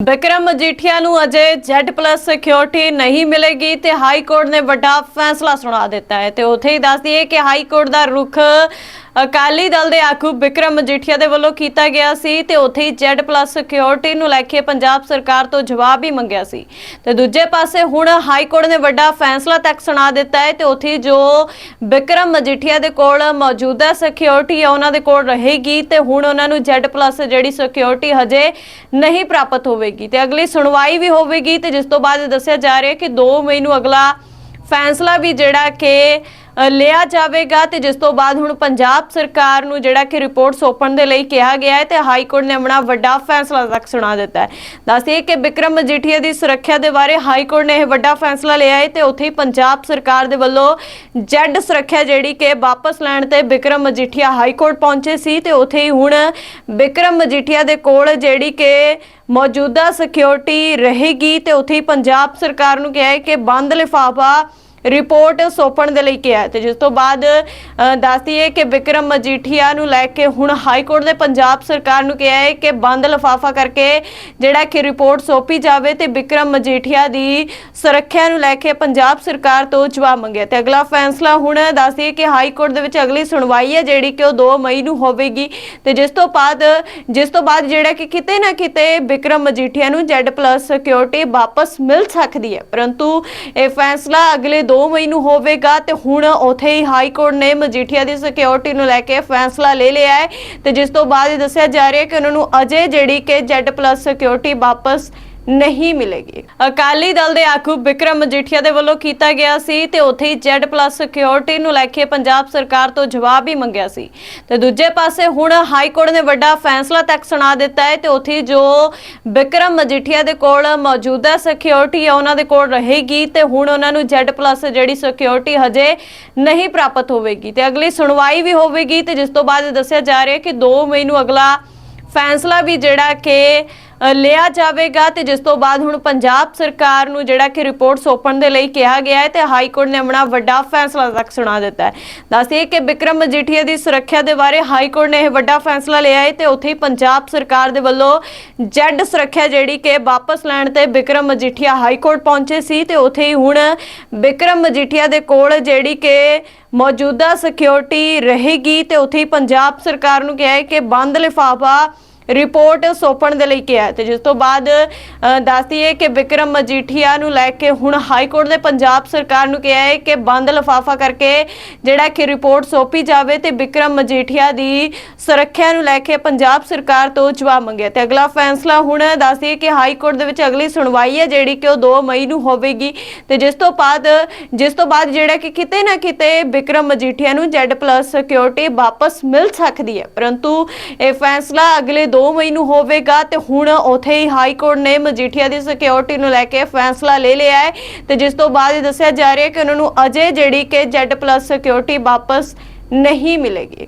ਬਿਕਰਮ ਮਜੀਠੀਆ ਨੂੰ ਅਜੇ Z+ security ਨਹੀਂ ਮਿਲੇਗੀ ਤੇ ਹਾਈ ਕੋਰਟ ਨੇ ਵੱਡਾ ਫੈਸਲਾ ਸੁਣਾ ਦਿੱਤਾ ਹੈ। ਤੇ ਉੱਥੇ ਹੀ ਦੱਸ ਦਈਏ ਕਿ ਹਾਈ ਕੋਰਟ ਦਾ ਰੁਖ ਅਕਾਲੀ ਦਲ ਦੇ ਆਗੂ ਬਿਕਰਮ ਮਜੀਠੀਆ ਦੇ ਵੱਲੋਂ ਕੀਤਾ ਗਿਆ ਸੀ ਤੇ ਉੱਥੇ ਹੀ Z+ ਸਿਕਿਉਰਿਟੀ ਨੂੰ ਲੈ ਕੇ ਪੰਜਾਬ ਸਰਕਾਰ ਤੋਂ ਜਵਾਬ ਵੀ ਮੰਗਿਆ ਸੀ। ਤੇ ਦੂਜੇ ਪਾਸੇ ਹੁਣ ਹਾਈ ਕੋਰਟ ਨੇ ਵੱਡਾ ਫੈਸਲਾ ਤੱਕ ਸੁਣਾ ਦਿੱਤਾ ਹੈ ਤੇ ਉੱਥੇ ਜੋ ਬਿਕਰਮ ਮਜੀਠੀਆ ਦੇ ਕੋਲ ਮੌਜੂਦਾ ਸਿਕਿਉਰਿਟੀ ਹੈ ਉਹਨਾਂ ਦੇ ਕੋਲ ਰਹੇਗੀ ਤੇ ਹੁਣ ਉਹਨਾਂ ਨੂੰ Z+ ਜਿਹੜੀ ਸਿਕਿਉਰਿਟੀ ਹਜੇ ਨਹੀਂ ਪ੍ਰਾਪਤ ਹੋਵੇ ਹੋਵੇਗੀ ਤੇ ਅਗਲੀ ਸੁਣਵਾਈ ਵੀ ਹੋਵੇਗੀ ਤੇ ਜਿਸ ਤੋਂ ਬਾਅਦ ਦੱਸਿਆ ਜਾ ਰਿਹਾ ਹੈ ਕਿ 2 ਮਈ ਨੂੰ ਅਗਲਾ ਫੈਸਲਾ ਵੀ ਜਿਹੜਾ ਕਿ ਲਿਆ ਜਾਵੇਗਾ ਤੇ ਜਿਸ ਤੋਂ ਬਾਅਦ ਹੁਣ ਪੰਜਾਬ ਸਰਕਾਰ ਨੂੰ ਜਿਹੜਾ ਕਿ ਰਿਪੋਰਟ ਸੌਂਪਣ ਦੇ ਲਈ ਕਿਹਾ ਗਿਆ ਹੈ ਤੇ ਹਾਈ ਕੋਰਟ ਨੇ ਆਪਣਾ ਵੱਡਾ ਫੈਸਲਾ ਤੱਕ ਸੁਣਾ ਦਿੱਤਾ ਹੈ। ਦੱਸਿਏ ਕਿ ਵਿਕਰਮ ਮਜੀਠੀਆ ਦੀ ਸੁਰੱਖਿਆ ਦੇ ਬਾਰੇ ਹਾਈ ਕੋਰਟ ਨੇ ਇਹ ਵੱਡਾ ਫੈਸਲਾ ਲਿਆ ਹੈ ਤੇ ਉੱਥੇ ਹੀ ਪੰਜਾਬ ਸਰਕਾਰ ਦੇ ਵੱਲੋਂ ਜੈਡ ਸੁਰੱਖਿਆ ਜਿਹੜੀ ਕਿ ਵਾਪਸ ਲੈਣ ਤੇ ਵਿਕਰਮ ਮਜੀਠੀਆ ਹਾਈ ਕੋਰਟ ਪਹੁੰਚੇ ਸੀ ਤੇ ਉੱਥੇ ਹੀ ਹੁਣ ਵਿਕਰਮ ਮਜੀਠੀਆ ਦੇ ਕੋਲ ਜਿਹੜੀ ਕਿ ਮੌਜੂਦਾ ਸਿਕਿਉਰਿਟੀ ਰਹੇਗੀ ਤੇ ਉੱਥੇ ਹੀ ਪੰਜਾਬ ਸਰਕਾਰ ਨੂੰ ਕਿਹਾ ਹੈ ਕਿ ਬੰਦ ਲਿਫਾਫਾ ਰਿਪੋਰਟ ਸੌਂਪਣ ਦੇ ਲਈ ਕਿਹਾ ਹੈ ਤੇ ਜਿਸ ਤੋਂ ਬਾਅਦ ਅ, ਦੱਸਦੀ ਹੈ ਕਿ ਵਿਕਰਮ ਮਜੀਠੀਆ ਨੂੰ ਲੈ ਕੇ ਹੁਣ ਹਾਈ ਕੋਰਟ ਨੇ ਪੰਜਾਬ ਸਰਕਾਰ ਨੂੰ ਕਿਹਾ ਹੈ ਕਿ ਬੰਦ ਲਿਫਾਫਾ ਕਰਕੇ ਜਿਹੜਾ ਕਿ ਰਿਪੋਰਟ ਸੌਂਪੀ ਜਾਵੇ ਤੇ ਵਿਕਰਮ ਮਜੀਠੀਆ ਦੀ ਸੁਰੱਖਿਆ ਨੂੰ ਲੈ ਕੇ ਪੰਜਾਬ ਸਰਕਾਰ ਤੋਂ ਜਵਾਬ ਮੰਗਿਆ। ਤੇ ਅਗਲਾ ਫੈਸਲਾ ਹੁਣ ਦੱਸਦੀ ਹੈ ਕਿ ਹਾਈ ਕੋਰਟ ਦੇ ਵਿੱਚ ਅਗਲੀ ਸੁਣਵਾਈ ਹੈ ਜਿਹੜੀ ਕਿ ਉਹ 2 ਮਈ ਨੂੰ ਹੋਵੇਗੀ। ਤੇ ਜਿਸ ਤੋਂ ਬਾਅਦ ਜਿਸ ਤੋਂ ਬਾਅਦ ਜਿਹੜਾ ਕਿ ਕਿਤੇ ਨਾ ਕਿਤੇ ਵਿਕਰਮ ਮਜੀਠੀਆ ਨੂੰ Z+ ਸਿਕਿਉਰਿਟੀ ਵਾਪਸ ਮਿਲ ਸਕਦੀ ਹੈ। ਪਰੰਤੂ ਇਹ ਫੈਸਲਾ ਅਗਲੇ 2 ਮਈ ਨੂੰ ਹੋਵੇਗਾ ਤੇ ਹੁਣ ਉਥੇ ਹੀ ਹਾਈ ਕੋਰਟ ਨੇ ਮਜੀਠੀਆ ਦੀ ਸਿਕਿਉਰਿਟੀ ਨੂੰ ਲੈ ਕੇ ਫੈਸਲਾ ਲੈ ਲਿਆ ਹੈ ਤੇ ਜਿਸ ਤੋਂ ਬਾਅਦ ਦੱਸਿਆ ਜਾ ਰਿਹਾ ਹੈ ਕਿ ਉਹਨਾਂ ਨੂੰ ਅਜੇ ਜਿਹੜੀ ਕਿ Z+ ਸਿਕਿਉਰਿਟੀ ਵਾਪਸ ਨਹੀਂ ਮਿਲੇਗੀ। ਅਕਾਲੀ ਦਲ ਦੇ ਆਗੂ ਵਿਕਰਮ ਮਜੀਠੀਆ ਦੇ ਵੱਲੋਂ ਕੀਤਾ ਗਿਆ ਸੀ ਤੇ ਉੱਥੇ ਹੀ Z+ ਸਿਕਿਉਰਿਟੀ ਨੂੰ ਲੈ ਕੇ ਪੰਜਾਬ ਸਰਕਾਰ ਤੋਂ ਜਵਾਬ ਵੀ ਮੰਗਿਆ ਸੀ। ਤੇ ਦੂਜੇ ਪਾਸੇ ਹੁਣ ਹਾਈ ਕੋਰਟ ਨੇ ਵੱਡਾ ਫੈਸਲਾ ਤੱਕ ਸੁਣਾ ਦਿੱਤਾ ਹੈ ਤੇ ਉੱਥੇ ਜੋ ਵਿਕਰਮ ਮਜੀਠੀਆ ਦੇ ਕੋਲ ਮੌਜੂਦਾ ਸਿਕਿਉਰਿਟੀ ਹੈ ਉਹਨਾਂ ਦੇ ਕੋਲ ਰਹੇਗੀ ਤੇ ਹੁਣ ਉਹਨਾਂ ਨੂੰ Z+ ਜਿਹੜੀ ਸਿਕਿਉਰਿਟੀ ਹਜੇ ਨਹੀਂ ਪ੍ਰਾਪਤ ਹੋਵੇਗੀ। ਤੇ ਅਗਲੀ ਸੁਣਵਾਈ ਵੀ ਹੋਵੇਗੀ ਤੇ ਜਿਸ ਤੋਂ ਬਾਅਦ ਦੱਸਿਆ ਜਾ ਰਿਹਾ ਕਿ 2 ਮਈ ਨੂੰ ਅਗਲਾ ਫੈਸਲਾ ਵੀ ਜਿਹੜਾ ਕਿ ਲਿਆ ਜਾਵੇਗਾ ਤੇ ਜਿਸ ਤੋਂ ਬਾਅਦ ਹੁਣ ਪੰਜਾਬ ਸਰਕਾਰ ਨੂੰ ਜਿਹੜਾ ਕਿ ਰਿਪੋਰਟ ਸੌਂਪਣ ਦੇ ਲਈ ਕਿਹਾ ਗਿਆ ਹੈ ਤੇ ਹਾਈ ਕੋਰਟ ਨੇ ਆਪਣਾ ਵੱਡਾ ਫੈਸਲਾ ਤੱਕ ਸੁਣਾ ਦਿੱਤਾ ਹੈ। ਦੱਸਦੇ ਕਿ ਬਿਕਰਮ ਮਜੀਠੀਆ ਦੀ ਸੁਰੱਖਿਆ ਦੇ ਬਾਰੇ ਹਾਈ ਕੋਰਟ ਨੇ ਇਹ ਵੱਡਾ ਫੈਸਲਾ ਲਿਆ ਹੈ ਤੇ ਉੱਥੇ ਹੀ ਪੰਜਾਬ ਸਰਕਾਰ ਦੇ ਵੱਲੋਂ ਜੈਡ ਸੁਰੱਖਿਆ ਜਿਹੜੀ ਕਿ ਵਾਪਸ ਲੈਣ ਤੇ ਬਿਕਰਮ ਮਜੀਠੀਆ ਹਾਈ ਕੋਰਟ ਪਹੁੰਚੇ ਸੀ ਤੇ ਉੱਥੇ ਹੀ ਹੁਣ ਬਿਕਰਮ ਮਜੀਠੀਆ ਦੇ ਕੋਲ ਜਿਹੜੀ ਕਿ ਮੌਜੂਦਾ ਸਿਕਿਉਰਿਟੀ ਰਹੇਗੀ ਤੇ ਉੱਥੇ ਹੀ ਪੰਜਾਬ ਸਰਕਾਰ ਨੂੰ ਕਿਹਾ ਹੈ ਕਿ ਬੰਦ ਲਿਫਾਫਾ ਰਿਪੋਰਟ ਸੌਂਪਣ ਦੇ ਲਈ ਕਿਹਾ ਹੈ। ਤੇ ਜਿਸ ਤੋਂ ਬਾਅਦ ਅ, ਦੱਸਦੀ ਹੈ ਕਿ ਵਿਕਰਮ ਮਜੀਠੀਆ ਨੂੰ ਲੈ ਕੇ ਹੁਣ ਹਾਈ ਕੋਰਟ ਨੇ ਪੰਜਾਬ ਸਰਕਾਰ ਨੂੰ ਕਿਹਾ ਹੈ ਕਿ ਬੰਦ ਲਿਫਾਫਾ ਕਰਕੇ ਜਿਹੜਾ ਕਿ ਰਿਪੋਰਟ ਸੌਂਪੀ ਜਾਵੇ ਤੇ ਵਿਕਰਮ ਮਜੀਠੀਆ ਦੀ ਸੁਰੱਖਿਆ ਨੂੰ ਲੈ ਕੇ ਪੰਜਾਬ ਸਰਕਾਰ ਤੋਂ ਜਵਾਬ ਮੰਗਿਆ। ਤੇ ਅਗਲਾ ਫੈਸਲਾ ਹੁਣ ਦੱਸਦੀ ਹੈ ਕਿ ਹਾਈ ਕੋਰਟ ਦੇ ਵਿੱਚ ਅਗਲੀ ਸੁਣਵਾਈ ਹੈ ਜਿਹੜੀ ਕਿ ਉਹ 2 ਮਈ ਨੂੰ ਹੋਵੇਗੀ। ਤੇ ਜਿਸ ਤੋਂ ਬਾਅਦ ਜਿਸ ਤੋਂ ਬਾਅਦ ਜਿਹੜਾ ਕਿ ਕਿਤੇ ਨਾ ਕਿਤੇ ਵਿਕਰਮ ਮਜੀਠੀਆ ਨੂੰ Z+ ਸਿਕਿਉਰਿਟੀ ਵਾਪਸ ਮਿਲ ਸਕਦੀ ਹੈ। ਪਰੰਤੂ ਇਹ ਫੈਸਲਾ ਅਗਲੇ 2 ਮਈ ਨੂੰ ਹੋਵੇਗਾ ਤੇ ਹੁਣ ਉਥੇ ਹੀ ਹਾਈ ਕੋਰਟ ਨੇ ਮਜੀਠੀਆ ਦੀ ਸਿਕਿਉਰਿਟੀ ਨੂੰ ਲੈ ਕੇ ਫੈਸਲਾ ਲੈ ਲਿਆ ਹੈ ਤੇ ਜਿਸ ਤੋਂ ਬਾਅਦ ਇਹ ਦੱਸਿਆ ਜਾ ਰਿਹਾ ਹੈ ਕਿ ਉਹਨਾਂ ਨੂੰ ਅਜੇ ਜਿਹੜੀ ਕਿ Z+ ਸਿਕਿਉਰਿਟੀ ਵਾਪਸ ਨਹੀਂ ਮਿਲੇਗੀ।